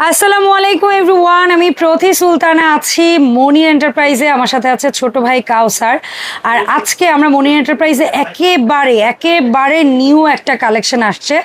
আসসালামু আলাইকুম এভরিওয়ান, আমি প্রতি সুলতানা আছি মনি এন্টারপ্রাইজে, আমার সাথে আছে ছোট ভাই কাউসার। আর আজকে আমরা মনি এন্টারপ্রাইজে একেবারে একেবারে নিউ একটা কালেকশন আসছে।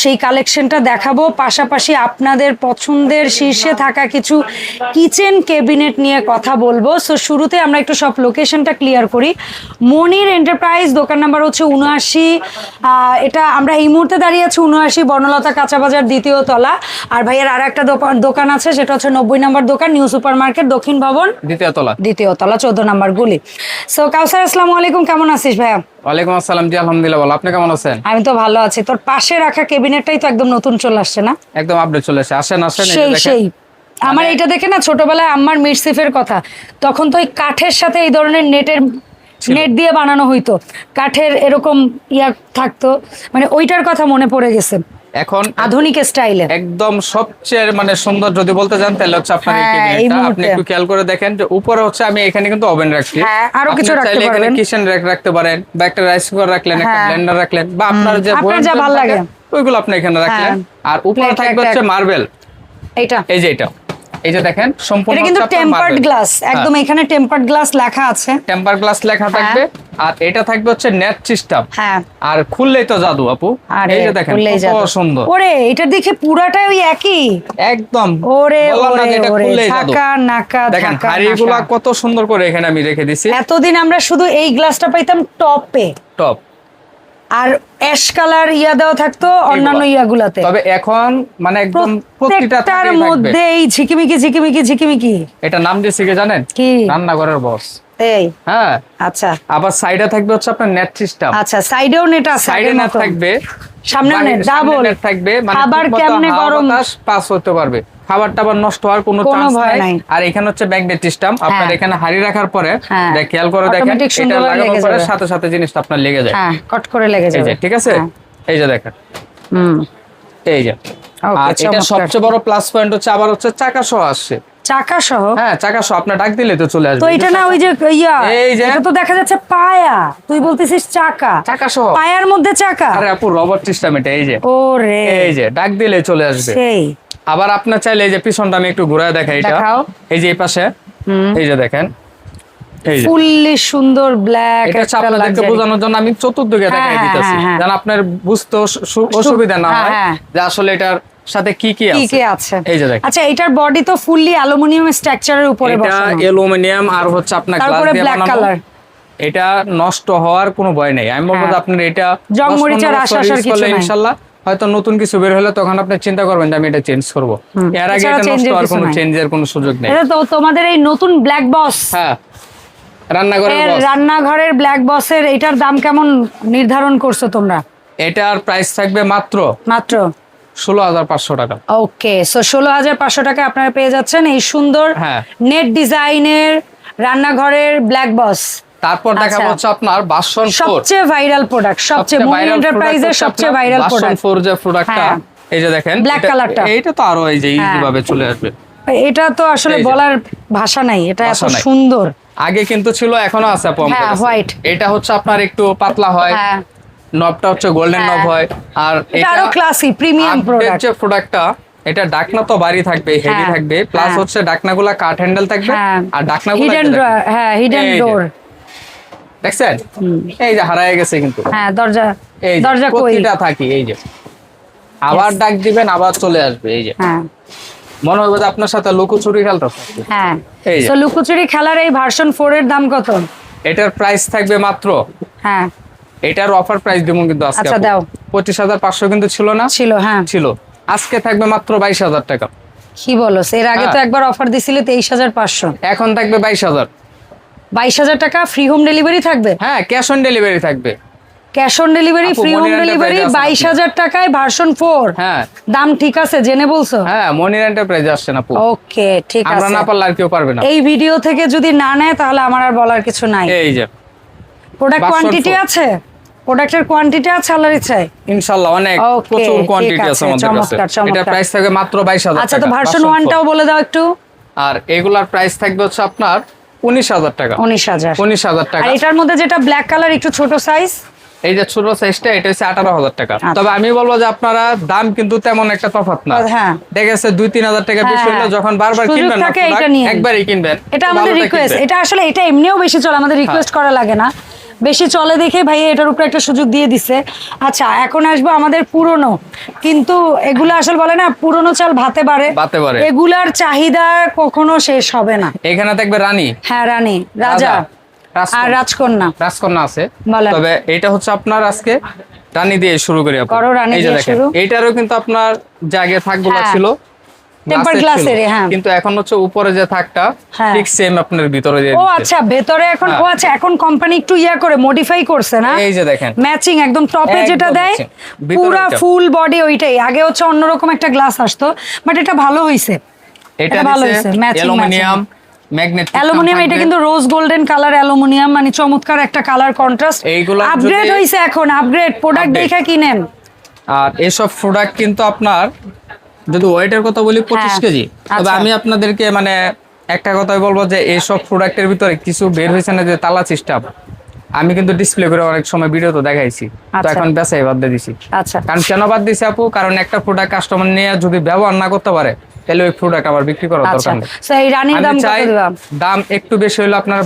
সেই কালেকশনটা দেখাবো, পাশাপাশি আপনাদের পছন্দের শীর্ষে থাকা কিছু কিচেন ক্যাবিনেট নিয়ে কথা বলব। সো শুরুতে আমরা একটু সব লোকেশনটা ক্লিয়ার করি। মনির এন্টারপ্রাইজ, দোকান নাম্বার হচ্ছে উনআশি। এটা আমরা এই মুহূর্তে দাঁড়িয়ে আছি উনআশি বর্ণলতা কাঁচা বাজার দ্বিতীয় তলা। আর ভাইয়ের আর একটা দোকান আছে সেটা হচ্ছে নব্বই নম্বর দোকান নিউ সুপার মার্কেট দক্ষিণ ভবন। দ্বিতীয় তলা। দ্বিতীয় তলা চোদ্দ নম্বর গুলি। সো কাউসার আসসালামু আলাইকুম কেমন আছিস ভাইয়া? ওয়ালাইকুম আসসালাম জি আলহামদুলিল্লাহ ভালো। আপনি কেমন আছেন? আমি তো ভালো আছি। তোর পাশে রাখা কেবিনেটটাই তো একদম নতুন চলে আসছে না? একদম আপডেট চলে এসে আসেন আসেন সেই সেই। আমার মানে- এইটা দেখে না ছোটবেলায় আম্মার মিরসিফের কথা। তখন তো ওই কাঠের সাথে এই ধরনের নেটের নেট দিয়ে বানানো হইতো। কাঠের এরকম ইয়া থাকতো। মানে ওইটার কথা মনে পড়ে গেছে। এখন আধুনিক স্টাইলে। একদম সবচেয়ে মানে সুন্দর যদি বলতে চান তাহলে হচ্ছে আপনার হ্যাঁ। আপনি একটু খেয়াল করে দেখেন যে উপরে হচ্ছে আমি এখানে কিন্তু ওভেন রাখছি। হ্যাঁ, আরও কিছু রাখতে পারেন এখানে কিচেন র‍্যাক রাখতে পারেন বা একটা রাইস কুকার রাখলেন একটা হ্যাঁ। ব্লেন্ডার রাখলেন বা আপনার যে আপনার যা ভালো লাগে। ওইগুলো আপনি এখানে রাখলেন। হ্যাঁ। আর উপরে থাকবে হচ্ছে মার্বেল এইটা। এই যে এটা। এই যে দেখেন সম্পূর্ণ এটা কিন্তু টেম্পার্ড গ্লাস একদম এখানে টেম্পার্ড গ্লাস লেখা আছে। টেম্পার গ্লাস লেখা থাকবে আর এটা থাকবে হচ্ছে নেট সিস্টেম হ্যাঁ। আর খুললেই তো জাদু আপু। এই যে দেখেন কত সুন্দর। ওরে এটা দেখে পুরাটাই ওই একই? একদম। ওরে ওরে নাকা দেখেন হাড়িগুলা কত সুন্দর করে এখানে আমি রেখে দিছি। এতদিন আমরা শুধু এই গ্লাসটা পাইতাম টপে টপ আর অ্যাশ কালার ইয়া দেওয়া থাকতো অন্যান্য ইয়াগুলাতে। তবে এখন মানে একদম প্রত্যেকটার মধ্যে এই ঝিকিমিকি ঝিকিমিকি ঝিকিমিকি। এটা নাম দিয়েছি কি জানেন? কি? রান্নাঘরের বস এই। হ্যাঁ। আচ্ছা। আবার সাইডে থাকবে হচ্ছে আপনার নেট সিস্টেম আচ্ছা সাইডেও নেট আছে সাইডে নেট থাকবে। সামনে double। থাকবে মানে খাবার কেমনে গরম? পাস হতে পারবে। খাবার টাবার নষ্ট হওয়ার কোনো চান্স নাই। আর এখানে হচ্ছে ব্যাগনেট সিস্টেম আপনার। এখানে হাড়ি রাখার পরে হ্যাঁ। খেয়াল করে দেখেন এটা লাগানোর পরে সাথে সাথে জিনিসটা আপনার লেগে যায়। হ্যাঁ কট করে লেগে এই যাবে। যে ঠিক আছে? হ্যাঁ। এই যে দেখেন। হুম। এই যে। Okay, এটা সবচেয়ে বড় প্লাস পয়েন্ট হচ্ছে আবার হচ্ছে চাকা সহ আসছে। চাকা সহ হ্যাঁ চাকা সহ আপনার ডাক দিলে তো চলে আসবে। তো এটা না ওই যে ইয়া এই যে- এটা তো দেখা যাচ্ছে পায়া। তুই বলতেছিস চাকা। চাকা সহ পায়ার মধ্যে চাকা। আরে আপু রবট সিস্টেম এটা এই যে। ও রে এই যে ডাক দিলে চলে আসবে। সেই। আবার আপনার চাইলে এই যে পিছনটা আমি একটু ঘুরায় দেখাই এটা। এই যে এই পাশে। এই যে দেখেন। ফুললি সুন্দর ব্ল্যাক এটা আপনাদেরকে বোঝানোর জন্য আমি চতুর্দিকে হ্যাঁ, দেখাই হ্যাঁ, দিতেছি। হ্যাঁ। যেন আপনার বুঝতে অসুবিধা না হ্যাঁ। যে আসলে এটার সাথে কি কি কি আছে। কি আছে? এই যে দেখেন। আচ্ছা এটার বডি তো ফুললি অ্যালুমিনিয়াম স্ট্রাকচারের উপরে এটা অ্যালুমিনিয়াম আর হচ্ছে আপনার গ্লাস দিয়ে এটা নষ্ট হওয়ার কোনো ভয় নেই। আমি বলব। আপনার এটা জং 10 মরিচের 15 আশা বছর আসার কিছু নাই। ইনশাআল্লাহ হয়তো নতুন কিছু বের হলে তখন আপনি চিন্তা করবেন যে আমি এটা চেঞ্জ করব। এর আগে এটা নষ্ট হওয়ার কোনো। চেঞ্জের কোনো সুযোগ নেই। এটা তো তোমাদের এই নতুন ব্ল্যাক বস হ্যাঁ। রান্নাঘরের। রান্নাঘরের ব্ল্যাক বসের এটার দাম কেমন নির্ধারণ করছ তোমরা? এটার প্রাইস থাকবে মাত্র মাত্র? ষোলো হাজার পাঁচশো টাকা। ওকে সো ষোলো হাজার পাঁচশো টাকা আপনারা পেয়ে যাচ্ছেন এই সুন্দর হ্যাঁ। নেট ডিজাইনের রান্নাঘরের ব্ল্যাক বস তারপর দেখা আচ্ছা। হচ্ছে আপনার বাসন সবচেয়ে ভাইরাল প্রোডাক্ট সবচেয়ে মুভি এন্টারপ্রাইজের সবচেয়ে ভাইরাল বাসন প্রোডাক্ট ফোর যে প্রোডাক্টটা হ্যাঁ। এই যে দেখেন এটা- colourটা। এইটা তো আরও এই যে ইজি হ্যাঁ। ভাবে চলে আসবে। এটা তো আসলে বলার ভাষা নাই এটা এত সুন্দর। আগে কিন্তু ছিল এখনও আছে আপু আমাদের হ্যাঁ, white। এটা হচ্ছে আপনার একটু পাতলা হয়। হ্যাঁ। নবটা হচ্ছে গোল্ডেন হ্যাঁ। নব হয়। আর এটা আরও ক্লাসি প্রিমিয়াম প্রোডাক্ট যে প্রোডাক্টটা এটা ডাকনা তো বাড়ি থাকবে হেভি হ্যাঁ, থাকবে। প্লাস হ্যাঁ। হচ্ছে ডাকনাগুলা কাঠ হ্যান্ডেল থাকবে হ্যাঁ। আর ডাকনাগুলা হিডেন হ্যাঁ হিডেন ডোর দেখছেন? এই যে হারায় গেছে কিন্তু। হ্যাঁ দরজা এই দরজা কই? প্রতিটা থাকি এই যে। আবার ডাক দিবেন আবার চলে আসবে এই যে। হ্যাঁ। মনে হবে যে আপনার সাথে লুকোচুরি খেলতে হ্যাঁ। এই যে। লুকোচুরি খেলার এই ভার্সন ফোর এর দাম কত? এটার প্রাইস থাকবে মাত্র। হ্যাঁ। এটার অফার প্রাইস দেবো কিন্তু আজকে আচ্ছা, দাও। পঁচিশ হাজার পাঁচশো কিন্তু ছিল না? ছিল হ্যাঁ। ছিল। আজকে থাকবে মাত্র বাইশ হাজার টাকা। কি বলো? এর আগে তো হ্যাঁ। একবার অফার দিছিলে তেইশ হাজার পাঁচশো। এখন থাকবে বাইশ হাজার। বাইশ হাজার টাকা ফ্রি হোম ডেলিভারি থাকবে? হ্যাঁ ক্যাশ অন ডেলিভারি থাকবে। Cash on delivery free home delivery বাইশ? হাজার টাকায় ভার্সন ফোর হ্যাঁ। দাম ঠিক আছে জেনে বলছো? হ্যাঁ মনির এন্টারপ্রাইজ আসছে না ওকে ঠিক আমরা আছে। না পারলে আর কেউ পারবে না। এই ভিডিও থেকে যদি না নেয় তাহলে আমার আর বলার কিছু নাই। এই যে। প্রোডাক্ট কোয়ান্টিটি আছে? প্রোডাক্টের কোয়ান্টিটি আছে আল্লাহর ইচ্ছায়? ইনশাল্লাহ অনেক প্রচুর কোয়ান্টিটি আছে আমাদের কাছে। এটা প্রাইস থাকবে মাত্র বাইশ হাজার আচ্ছা তো ভার্সন ওয়ানটাও বলে দাও একটু। আর এগুলার প্রাইস থাকবে হচ্ছে আপনার উনিশ হাজার টাকা। উনিশ হাজার। উনিশ হাজার টাকা। এটার মধ্যে যেটা ব্ল্যাক কালার একটু ছোট সাইজ এই যে ছোট সাইজটা এটা হচ্ছে আঠারো হাজার টাকা। আচ্ছা। তবে আমি বলব যে আপনারা দাম কিন্তু তেমন একটা তফাৎ না। হ্যাঁ। দেখা যাচ্ছে দুই তিন হাজার টাকা বেশি হ্যাঁ। হলে যখন বারবার কিনবেন। একবারই কিনবেন। এটা আমাদের রিকোয়েস্ট এটা আসলে এটা এমনিও বেশি চলে আমাদের রিকোয়েস্ট করা লাগে না। বেশি চলে দেখে ভাই এটার উপরে একটা সুযোগ দিয়ে দিছে। আচ্ছা এখন আসব আমাদের পুরনো। কিন্তু এগুলো আসলে বলে না পুরনো চাল ভাতে বাড়ে। ভাতে বাড়ে। এগুলার চাহিদা কখনো শেষ হবে না। এখানে থাকবে রানী। হ্যাঁ রানী। রাজা। রাজকন্যা। আর রাজকন্যা। রাজকন্যা। আছে। তবে এটা হচ্ছে আপনার আজকে রানী দিয়ে শুরু করি। এইটারও কিন্তু আপনার জায়গায় থাকগুলো হ্যাঁ। ছিল। গ্লাসের হ্যাঁ। কিন্তু এখন হচ্ছে উপরে যে থাকটা হ্যাঁ। ঠিক সেম আপনার ভিতরে ও আচ্ছা ভেতরে এখন হ্যাঁ। ও আচ্ছা এখন কোম্পানি একটু ইয়া করে মডিফাই করছে না? এই যে দেখেন। ম্যাচিং একদম টপে যেটা দেয়। পুরা ফুল বডি ওইটাই। আগে হচ্ছে অন্যরকম একটা গ্লাস আসতো বাট এটা ভালো হইছে। এটা ভালো অ্যালুমিনিয়াম এটা কিন্তু রোজ গোল্ডেন কালার অ্যালুমিনিয়াম মানে চমৎকার একটা কালার কন্ট্রাস্ট এইগুলা আপগ্রেড হইছে এখন আপগ্রেড প্রোডাক্ট দেখে কিনেন। আর এসব প্রোডাক্ট কিন্তু আপনার যদি ওয়েটের কথা বলি পঁচিশ হ্যাঁ, কেজি তবে আচ্ছা। আমি আপনাদেরকে মানে একটা কথাই বলব যে এইসব প্রোডাক্টের ভিতরে কিছু বের হয়েছে না যে তালা সিস্টেম আমি কিন্তু ডিসপ্লে করে অনেক সময় ভিডিও তো দেখাইছি। তো আচ্ছা। এখন বেসাই বাদ দিয়ে দিছি। আচ্ছা। কারণ কেন বাদ দিছি আপু? কারণ একটা প্রোডাক্ট কাস্টমার নিয়ে যদি ব্যবহার না করতে পারে তাহলে ওই প্রোডাক্ট আবার বিক্রি করার আচ্ছা। দরকার নেই। এই রানীর দাম কত দাম একটু বেশি হলে আপনার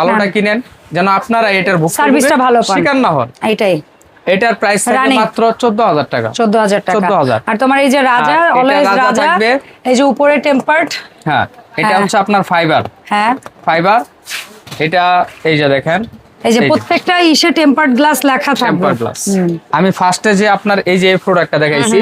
ভালোটা নেন। কিনেন যেন আপনারা এটার ভুক্তভোগী সার্ভিসটা ভালো পান। শিকার না হন। এইটাই। এটার প্রাইস থাকবে মাত্র চোদ্দ হাজার টাকা। চোদ্দ হাজার টাকা। 14,000 আর তোমার এই যে রাজা অলওয়েজ রাজা রাজা। এই যে উপরে টেম্পার্ড হ্যাঁ এটা হ্যাঁ। হচ্ছে আপনার ফাইবার হ্যাঁ। ফাইবার এটা এই যে দেখেন এই যে প্রত্যেকটা ইসে টেম্পার্ড গ্লাস লেখা থাকবে। টেম্পার গ্লাস আমি ফার্স্টে যে আপনার এই যে প্রোডাক্টটা দেখাইছি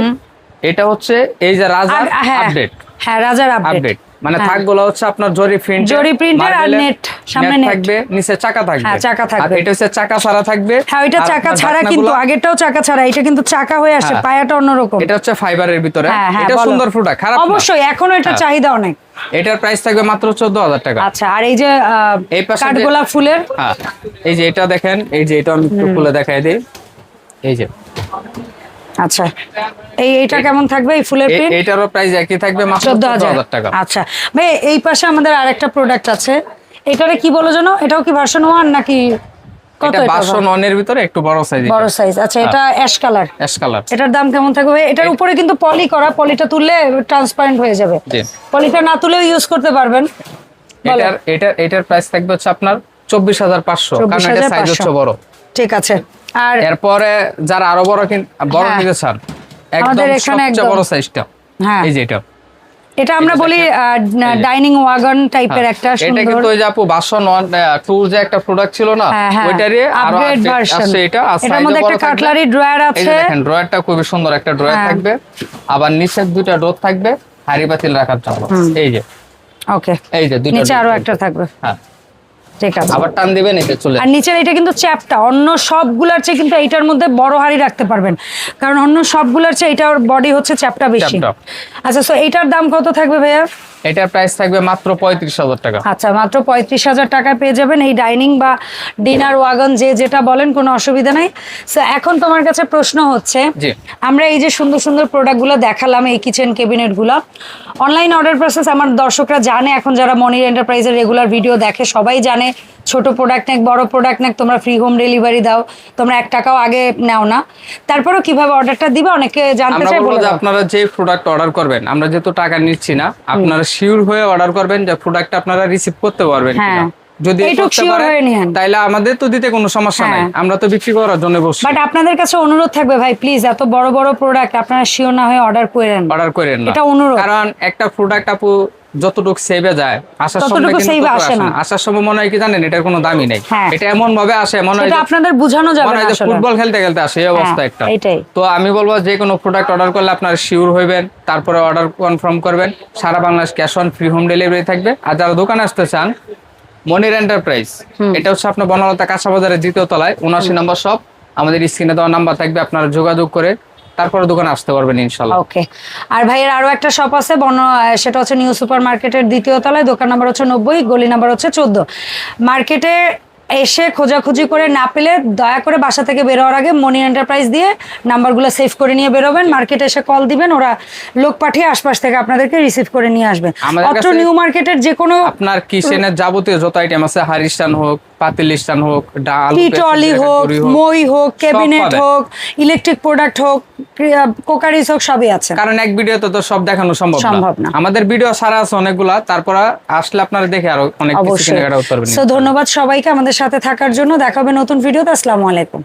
এটা হচ্ছে এই যে রাজার আর- হ্যাঁ। আপডেট হ্যাঁ রাজার আপডেট আপডেট মানে থাকগুলো হচ্ছে আপনার জরি প্রিন্ট জরি printer আর নেট সামনে net। থাকবে নিচে চাকা থাকবে। হ্যাঁ, চাকা থাকবে। আর এটা হচ্ছে চাকা ছাড়া থাকবে। হ্যাঁ এটা চাকা ছাড়া কিন্তু আগেরটাও চাকা ছাড়া এটা কিন্তু চাকা হয়ে আসে হ্যাঁ। পায়াটা অন্যরকম। এটা হচ্ছে ফাইবারের ভিতরে। হ্যাঁ হ্যাঁ এটা সুন্দর প্রোডাক্ট খারাপ না। অবশ্যই এখনও এটা হ্যাঁ। চাহিদা অনেক। এটার প্রাইস থাকবে মাত্র চোদ্দ হাজার টাকা। আচ্ছা আর এই যে এই পাশে কাঠগোলাপ ফুলের? হ্যাঁ। এই যে এটা দেখেন এই যে এটা আমি একটু খুলে দেখাই দিই। এই যে। আচ্ছা এই এইটা কেমন থাকবে? এই ফুলের প্রিন্ট এটারও প্রাইস একই থাকবে মাত্র চোদ্দ চোদ্দ হাজার। হাজার টাকা। আচ্ছা ভাই এই পাশে আমাদের আরেকটা প্রোডাক্ট আছে। এটারে কি বলো জানো এটাও কি ভার্সন ওয়ান নাকি কত এটা ভিতরে একটু বড় সাইজ বড় সাইজ আচ্ছা এটা অ্যাশ কালার অ্যাশ কালার এটার দাম কেমন থাকবে? এটার উপরে কিন্তু পলি করা পলিটা তুললে ট্রান্সপারেন্ট হয়ে যাবে। পলিটা না তুলেও ইউজ করতে পারবেন। এটার এটার এটার প্রাইস থাকবে হচ্ছে আপনার চব্বিশ হাজার পাঁচশো। কারণ এটা সাইজ হচ্ছে বড়। ঠিক আছে। আর এরপরে যারা আরও বড় কিন বড় হ্যাঁ। নিতে চান একদম এখানে সবচেয়ে একদম। বড় সাইজটা হ্যাঁ এই যে এটা এটা আমরা বলি ডাইনিং ওয়াগন টাইপের একটা হ্যাঁ। এটা কিন্তু ওই যে আপু বাসন ওয়ান টু যে একটা প্রোডাক্ট ছিল না হ্যাঁ, হ্যাঁ। ওইটারই আরও আছে- version। আছে এটা এটার মধ্যে একটা কাটলারি ড্রয়ার drawer এই আছে। দেখেন ড্রয়ারটা খুবই সুন্দর একটা ড্রয়ার। থাকবে আবার নিচে দুইটা ডোর থাকবে হাড়ি পাতিল রাখার জন্য এই যে ওকে এই যে দুইটা নিচে আরও একটা থাকবে হ্যাঁ ঠিক আছে। আবার টান দিবেন এটা চলে আর নিচের এটা কিন্তু চ্যাপটা অন্য সবগুলার চেয়ে কিন্তু এইটার মধ্যে বড় হাড়ি রাখতে পারবেন। কারণ অন্য সবগুলার চেয়ে এটার বডি হচ্ছে চ্যাপটা বেশি। আচ্ছা তো এইটার দাম কত থাকবে ভাইয়া? এটার প্রাইস থাকবে মাত্র পঁয়ত্রিশ হাজার টাকা। আচ্ছা মাত্র পঁয়ত্রিশ হাজার টাকায় পেয়ে যাবেন এই ডাইনিং বা ডিনার ওয়াগন যে যেটা বলেন কোনো অসুবিধা নেই। সো এখন তোমার কাছে প্রশ্ন হচ্ছে আমরা এই যে সুন্দর সুন্দর প্রোডাক্টগুলো দেখালাম এই কিচেন ক্যাবিনেটগুলো অনলাইন অর্ডার প্রসেস আমার দর্শকরা জানে এখন যারা মনির এন্টারপ্রাইজের রেগুলার ভিডিও দেখে সবাই জানে ছোট প্রোডাক্ট নেক বড় প্রোডাক্ট নেক তোমরা ফ্রি হোম ডেলিভারি দাও তোমরা এক টাকাও আগে নাও না তারপরেও কীভাবে অর্ডারটা দিবে অনেকে জানতে চাই বলে আপনারা যে প্রোডাক্ট অর্ডার করবেন আমরা যেহেতু টাকা নিচ্ছি না আপনারা শিওর হয়ে অর্ডার করবেন যে প্রোডাক্ট আপনারা রিসিভ করতে পারবেন। কিনা যদি হয়ে নিয়েন। তাইলে আমাদের তো দিতে কোনো সমস্যা নাই হ্যাঁ। আমরা তো বিক্রি করার জন্য বসছি বাট আপনাদের কাছে অনুরোধ থাকবে ভাই প্লিজ এত বড় বড় প্রোডাক্ট আপনারা শিওর না হয়ে অর্ডার করেন অর্ডার করেন এটা অনুরোধ। কারণ একটা প্রোডাক্ট আপু যতটুকু সেভে যায় আসার সময় কিন্তু আসে আসে না। না। আসার সময় মনে হয় কি জানেন এটার কোনো দামই নেই। হ্যাঁ। এটা এমন ভাবে আসে মনে হয় আপনাদের বোঝানো যাবে না ফুটবল খেলতে খেলতে আসে এই অবস্থা হ্যাঁ, একটা তো আমি বলব যে কোনো প্রোডাক্ট অর্ডার করলে আপনারা শিওর হইবেন তারপরে অর্ডার কনফার্ম করবেন। সারা Bangladesh cash on free home delivery থাকবে। আর যারা দোকানে আসতে চান মনির এন্টারপ্রাইজ এটা হচ্ছে আপনার বনলতা কাঁচা বাজারের দ্বিতীয় তলায় উনআশি নম্বর শপ আমাদের স্ক্রিনে দেওয়া নাম্বার থাকবে আপনারা যোগাযোগ করে তারপরে দোকানে আসতে পারবেন ইনশাল্লাহ। ওকে। আর ভাইয়ের আরও একটা শপ আছে বন সেটা হচ্ছে নিউ সুপার মার্কেটের দ্বিতীয় তলায় দোকান নাম্বার হচ্ছে নব্বই গলি নাম্বার হচ্ছে চোদ্দ। মার্কেটে এসে খোঁজাখুঁজি করে না পেলে দয়া করে বাসা থেকে বেরোয়ার আগে মনি এন্টারপ্রাইজ দিয়ে নাম্বারগুলো সেভ করে নিয়ে বেরোবেন। মার্কেটে এসে কল দিবেন ওরা লোক পাঠিয়ে আশপাশ থেকে আপনাদেরকে রিসিভ করে নিয়ে আসবে আমাদের অত্র নিউ মার্কেটের যে কোনো আপনার কিচেনের যাবতীয় যত আইটেম আছে হারিস্টান হোক পাতিল স্ট্যান্ড হোক ডাল টি টলি হোক মই হোক ক্যাবিনেট হোক ইলেকট্রিক প্রোডাক্ট হোক কোকারিজ হোক সবই আছে। কারণ এক ভিডিওতে তো সব দেখানো সম্ভব সম্ভব না। আমাদের ভিডিও সারা আছে অনেকগুলা তারপর আসলে আপনারা দেখে আরও অনেক কিছু কেনাকাটা করতে পারবেন। সো ধন্যবাদ সবাইকে আমাদের সাথে থাকার জন্য। দেখাবে নতুন ভিডিওতে। আসসালামু আলাইকুম।